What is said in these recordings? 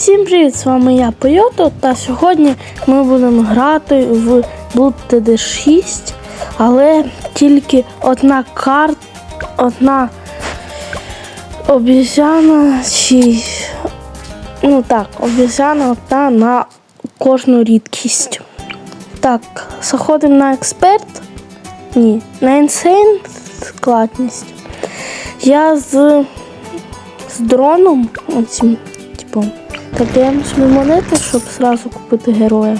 Всім привіт! З вами я Пойото, та сьогодні ми будемо грати в Blood TD 6, але тільки одна карта, одна обізяна чи. Ну так, обізяна одна на кожну рідкість. Так, заходимо на експерт. Ні, на інсейн складність. Я з, з дроном, типу, так даємо собі монети, щоб зразу купити героя.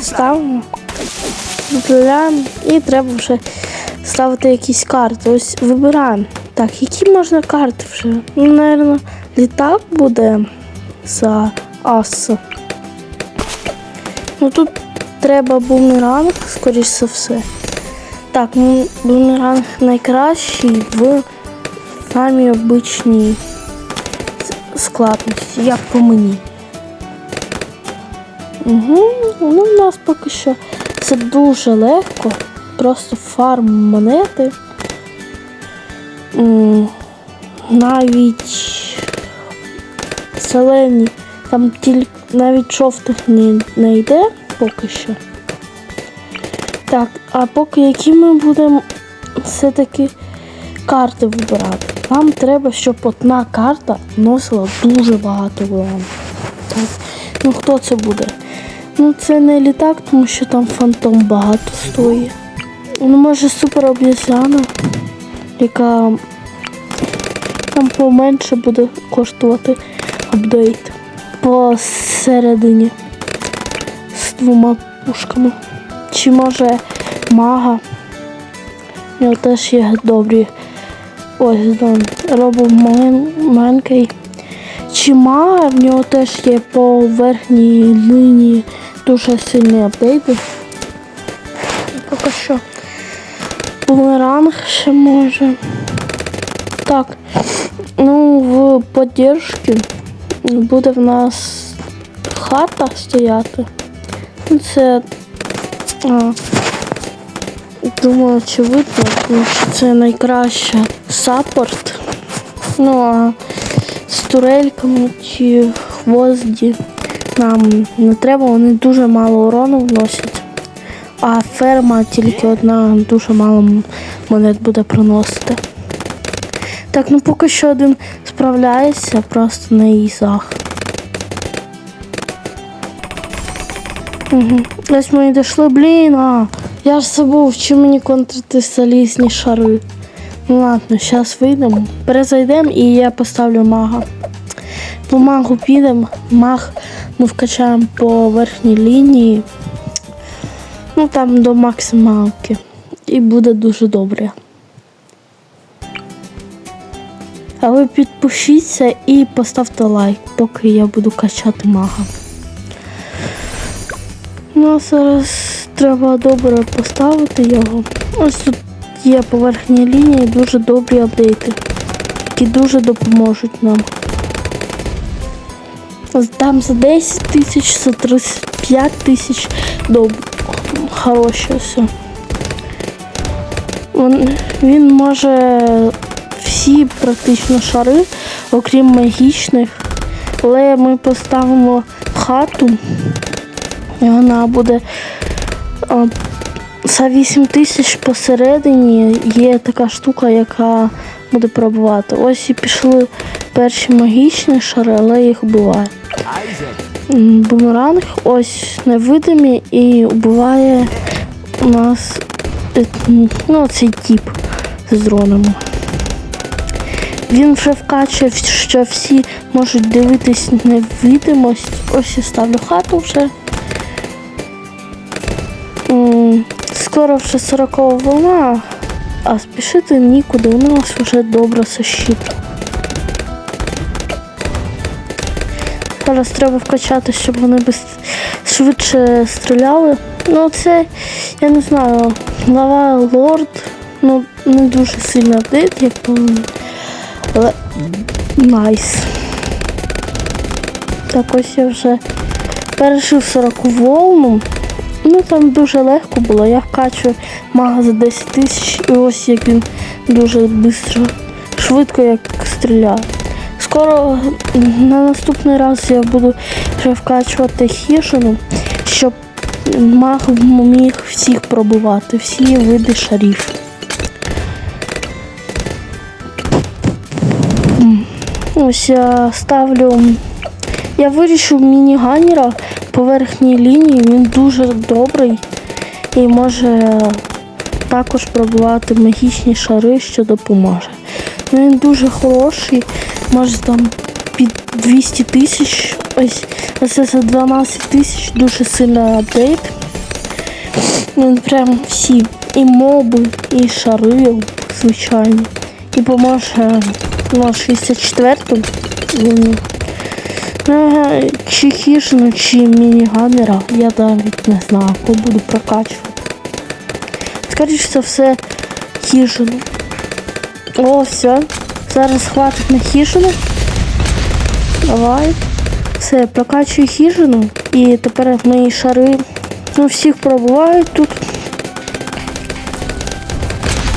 Ставимо, відправляємо і треба вже ставити якісь карти. Ось вибираємо. Так, які можна карти вже? Ну, напевно, літак буде за ас. Ну тут треба бумеранг, скоріш за все. Так, ну, бумеранг найкращий в самій обичній складності, як по мені. Угу. Ну, у нас поки що це дуже легко. Просто фарм монети. Навіть зелені, там тільки навіть жовтих не, не йде поки що. Так, а поки які ми будемо все-таки карти вибирати. Нам треба, щоб одна карта носила дуже багато урон. Так. Ну хто це буде? Ну це не літак, тому що там фантом багато стоїть. Ну, може супер обізяна, яка там поменше буде коштувати апдейт посередині з двома пушками. Чи може мага? У нього теж є добрі. Ось там робив маленький. Чи мага в нього теж є по верхній лінії дуже сильні апдейти. Поки що. Бумеранг ще може. Так. Ну, в поддержці буде в нас хата стояти. Ну, Це. А, думаю, очевидно, що це найкраща саппорт. Ну а з турельками чи хвозді нам не треба, вони дуже мало урону вносять. А ферма тільки одна дуже мало монет буде приносити. Так, ну поки що один справляється просто на ізах. Угу. Ось ми дійшли, блін, а, я ж забув, чи мені контрити залізні шари. Ну ладно, зараз вийдемо, перезайдемо і я поставлю мага. По магу підемо, маг ми вкачаємо по верхній лінії. Ну там до максималки. І буде дуже добре. А ви підпишіться і поставте лайк, поки я буду качати мага. Ну, а зараз треба добре поставити його. Ось тут є по верхній лінії дуже добрі апдейти, які дуже допоможуть нам. Там за 10 тисяч, за 35 тисяч доб... хороше все. Він, він може всі практично шари, окрім магічних. Але ми поставимо хату, і вона буде за 8 тисяч посередині є така штука, яка буде пробувати. Ось і пішли перші магічні шари, але їх вбиває. Бумеранг ось невидимі і вбиває у нас е, ну, цей тип з дронами. Він вже вкачує, що всі можуть дивитись невидимость. Ось я ставлю хату вже. Скоро вже 40 волна, а спішити нікуди. У нас вже добре защит. Зараз треба вкачати, щоб вони швидше стріляли. Ну це, я не знаю, глава лорд, ну не дуже сильно апдейт, як. Але найс. Так ось я вже пережив 40 волну. Ну там дуже легко було. Я вкачую мага за 10 тисяч і ось як він дуже швидко, швидко як стріляє. скоро на наступний раз я буду вже вкачувати хижину, щоб маг міг всіх пробувати, всі види шарів. Ось я ставлю. Я вирішив міні-ганера по верхній лінії. Він дуже добрий і може також пробувати магічні шари, що допоможе. Ну, Він дуже хороший, може там під 200 тисяч. Ось це за 12 тисяч дуже сильний апдейт. Він прям всі і моби, і шари, звичайно. І поможе на 64-му луні. Чи хижину, чи мініганера, я навіть не знаю, кого буду прокачувати. Скоріше за все, хижину. О, все. Зараз хватить на хижину. Давай. Все, прокачую хижину. І тепер мої шари. Ну, всіх пробувають тут.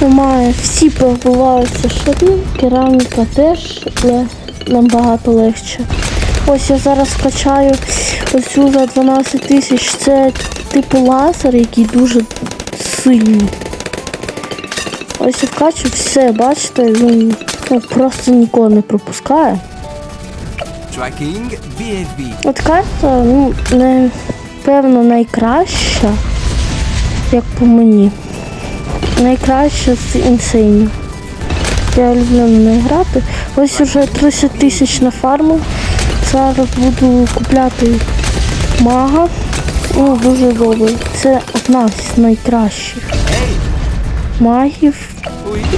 Немає, всі пробуваються шари. Кераміка теж ле- набагато легше. Ось я зараз качаю оцю за 12 тисяч. Це типу лазер, який дуже сильний. Ось я вкачу все, бачите, він ну, просто нікого не пропускає. От карта, ну, не, певно, найкраща, як по мені. Найкраща з інсейнів. Я люблю неї грати. Ось уже 30 тисяч на фарму. Зараз буду купляти мага. Ну, дуже добрий. Це одна з найкращих магів.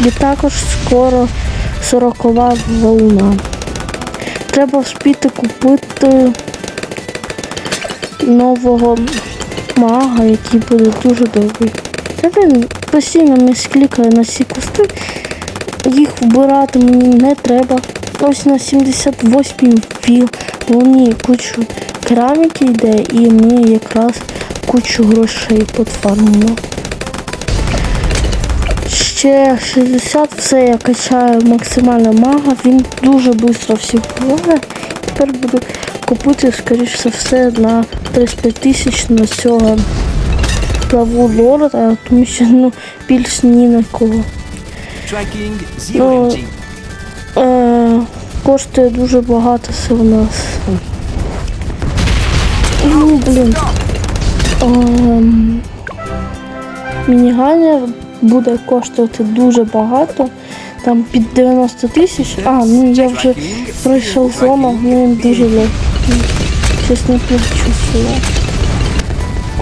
І також скоро 40 волна. Треба вспіти купити нового мага, який буде дуже добрий. Він постійно не склікає на всі кусти. Їх вбирати мені не треба. Ось на 78-й віл мені кучу кераміки йде і мені якраз кучу грошей підфармило. Ще 60, все я качаю максимально мага, він дуже швидко всіх вбиває. Тепер буду купити, скоріш за все, на 35 тисяч на цього главу лорда, тому що ну, більш ні на кого. Ну, коштує дуже багато це у нас. Ну, блін. Ем, буде коштувати дуже багато. Там під 90 тисяч. А, ну я вже пройшов зону, ну він дуже легкий. Щось не почувствую.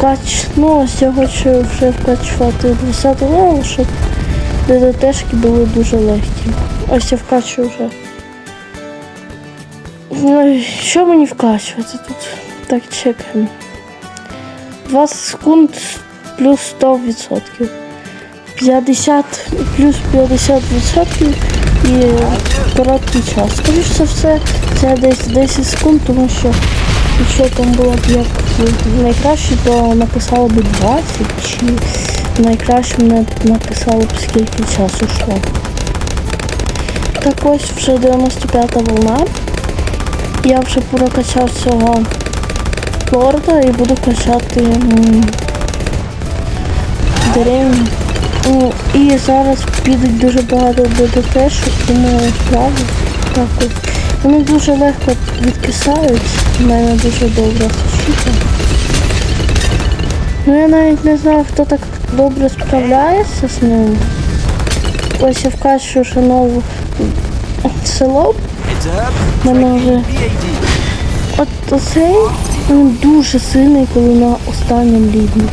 Кач, ну ось я хочу вже вкачувати 20 левел, щоб ДДТшки були дуже легкі. Ось я вкачую вже. Ну, що мені вкачувати тут? Так, чекаємо. 20 секунд плюс 100%. 50 плюс 50% і короткий час. Скоріше за все, це десь 10 секунд, тому що якщо там було б як найкраще, то написало б 20 чи найкраще не написало б скільки часу йшло. Так ось вже 95-та волна. Я вже прокачав цього лорда і буду качати. Ну, і зараз підуть дуже багато ДДТшок, тому справді так. Вони дуже легко відкисають. У мене дуже добра защита. Ну я навіть не знаю, хто так добре справляється з ним. Ось я вкачую ще нову село. Мене вже От оцей він дуже сильний, коли на останньому рівні.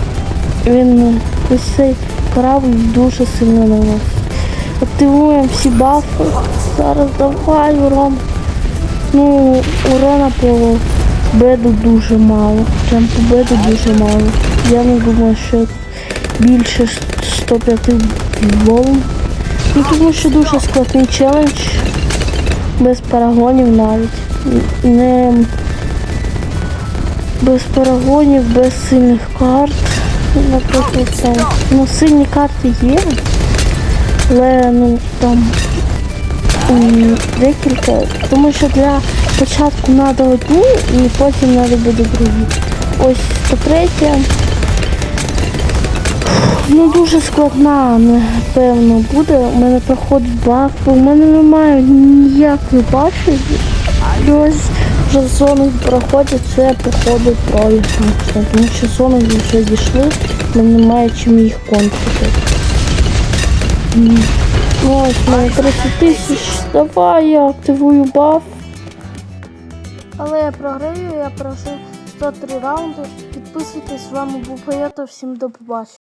Він е, ось цей корабль дуже сильно наносить. Активуємо всі бафи. Зараз давай урон. Ну, урона по беду дуже мало. Прям по беду дуже мало. Я не думаю, що більше 105 волн. Ну тому що дуже складний челендж. Без парагонів навіть. Не без парагонів, без сильних карт. Наприклад, там. Ну, сильні карти є, але ну там декілька, тому що для початку треба одну і потім треба буде другі. Ось 103. Ну дуже складна, напевно, буде. У мене проходить бо в мене немає ніякої баші. І ось вже зони проходять, це походу проіграшно, тому що зони вже дійшли, нам немає чим їх контрити. Ну, ось в мене 30 тисяч. Давай я активую баф. Але я програю, я пройшов 103 раунди. Підписуйтесь, з вами був Паєто, всім до побачення.